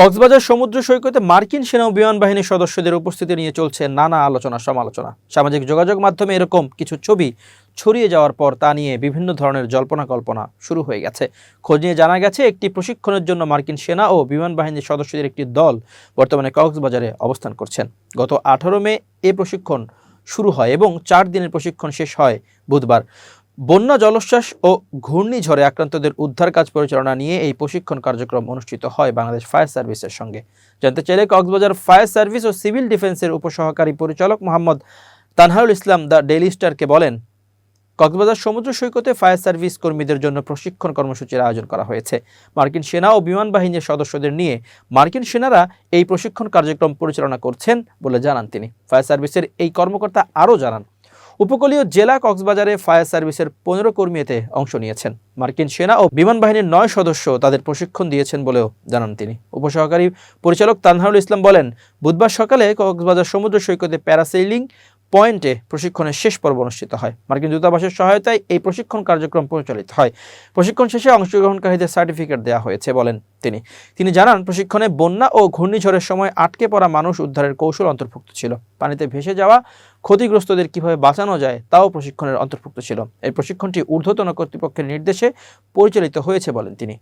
কক্সবাজার সমুদ্র সৈকতে মার্কিন সেনা ও বিমান বাহিনীর সদস্যদের উপস্থিতি নিয়ে চলছে নানা আলোচনা, সমালোচনা। সামাজিক যোগাযোগ মাধ্যমে এরকম কিছু ছবি ছড়িয়ে যাওয়ার পর তা নিয়ে বিভিন্ন ধরনের জল্পনা কল্পনা শুরু হয়ে গেছে। খোঁজ নিয়ে জানা গেছে, একটি প্রশিক্ষণের জন্য মার্কিন সেনা ও বিমান বাহিনীর সদস্যদের একটি দল বর্তমানে কক্সবাজারে অবস্থান করছেন। গত আঠারো মে এ প্রশিক্ষণ শুরু হয় এবং চার দিনের প্রশিক্ষণ শেষ হয় বুধবার। বন্যা, জলোচ্ছ্বাস ও ঘূর্ণিঝড়ে আক্রান্তদের উদ্ধার কাজ পরিচালনা নিয়ে এই প্রশিক্ষণ কার্যক্রম অনুষ্ঠিত হয় বাংলাদেশ ফায়ার সার্ভিসের সঙ্গে। জানতে চাইলে কক্সবাজার ফায়ার সার্ভিস ও সিভিল ডিফেন্সের উপসহকারী পরিচালক মোহাম্মদ তানহারুল ইসলাম দ্য ডেইলি স্টারকে বলেন, কক্সবাজার সমুদ্র সৈকতে ফায়ার সার্ভিস কর্মীদের জন্য প্রশিক্ষণ কর্মসূচির আয়োজন করা হয়েছে। মার্কিন সেনা ও বিমান বাহিনীর সদস্যদের নিয়ে মার্কিন সেনারা এই প্রশিক্ষণ কার্যক্রম পরিচালনা করছেন বলে জানান তিনি। ফায়ার সার্ভিসের এই কর্মকর্তা আরও জানান উপকূলীয় জেলা কক্সবাজারে ফায়ার সার্ভিসের পনেরো কর্মী এতে অংশ নিয়েছেন। মার্কিন সেনা ও বিমান বাহিনীর নয় সদস্য তাদের প্রশিক্ষণ দিয়েছেন বলেও জানান তিনি। উপসহকারী পরিচালক তানহারুল ইসলাম বলেন, বুধবার সকালে কক্সবাজার সমুদ্র সৈকতে প্যারাসেইলিং পয়েন্টে প্রশিক্ষণের শেষ পর্ব অনুষ্ঠিত হয়। মার্কিন দূতাবাসের সহায়তায় এই প্রশিক্ষণ কার্যক্রম পরিচালিত হয়। প্রশিক্ষণ শেষে অংশগ্রহণকারীদের সার্টিফিকেট দেওয়া হয়েছে বলেন তিনি। তিনি জানান, প্রশিক্ষণে বন্যা ও ঘূর্ণিঝড়ের সময় আটকে পড়া মানুষ উদ্ধারের কৌশল অন্তর্ভুক্ত ছিল। পানিতে ভেসে যাওয়া ক্ষতিগ্রস্তদের কীভাবে বাঁচানো যায়, তাও প্রশিক্ষণের অন্তর্ভুক্ত ছিল। এই প্রশিক্ষণটি ঊর্ধ্বতন কর্তৃপক্ষের নির্দেশে পরিচালিত হয়েছে বলেন তিনি।